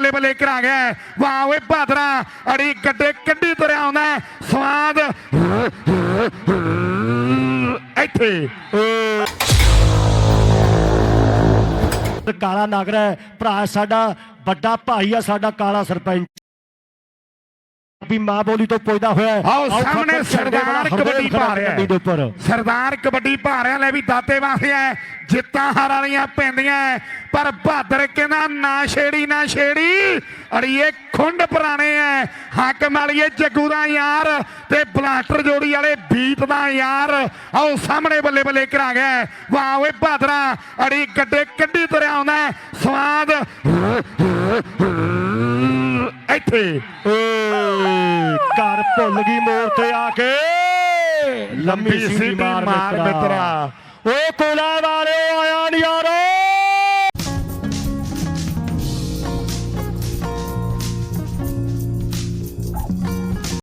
ਬੱਲੇ ਬੱਲੇ ਕਰਾ ਗਿਆ ਵਾਹ ਓਏ ਬਾਦਰਾ, ਅੜੀ ਗੱਡੇ ਕੱਢੀ ਤੁਰਿਆ ਆਉਂਦਾ ਸਵਾਦ। ਇੱਥੇ। ਕਾਲਾ ਨਾਗਰਾ ਭਰਾ ਸਾਡਾ, ਵੱਡਾ ਭਾਈ ਆ ਸਾਡਾ ਕਾਲਾ ਸਰਪੰਚ। ਵੀ ਮਾਂ ਬੋਲੀ ਤੋਂ ਪੁੱਛਦਾ ਹੋਇਆ ਹੈ। ਆਓ ਸਾਹਮਣੇ ਸਰਦਾਰ ਕਬੱਡੀ ਪਾ ਰਿਹਾ ਉੱਪਰ। ਸਰਦਾਰ ਕਬੱਡੀ ਪਾ ਰਿਹਾ ਲੈ ਵੀ ਦਾਤੇ ਵਾਸਤੇ ਹੈ। ਜਿੱਤਾਂ ਹਾਰਾਂ ਵਾਲੀਆਂ ਪੈਂਦੀਆਂ ਹੈ। ਪਰ ਬਹਾਦਰ ਕਹਿੰਦਾ ਨਾ ਛੇੜੀ ਨਾ ਛੇੜੀ। ਅੜੀਏ ਖੁੰਡ ਪੁਰਾਣੇ ਐ ਹਾਕਮ ਵਾਲੀਏ ਜੱਗੂ ਦਾ ਯਾਰ ਤੇ ਬਲਾਸਟਰ ਜੋੜੀ ਵਾਲੇ ਬੀਤ ਦਾ ਯਾਰ। ਆਓ ਸਾਹਮਣੇ ਬੱਲੇ ਬੱਲੇ ਕਰਾ ਗਿਆ ਵਾਹ ਓਏ ਬਹਾਦਰਾ ਅੜੀ ਗੱਡੇ ਕੱਢੀ ਤੁਰਿਆ ਆਉਂਦਾ ਹੈ। ਸਵਾਦ। ਇੱਥੇ। ਭੁੱਲ ਗਈ ਮੋੜ ਤੇ ਆ ਕੇ। ਲੰਬੀ ਸੀਟੀ ਮਾਰ ਮਿੱਤਰਾ। ਓਏ ਕੋਲਾ ਵਾਲਿਓ ਆਇਆ ਨਹੀਂ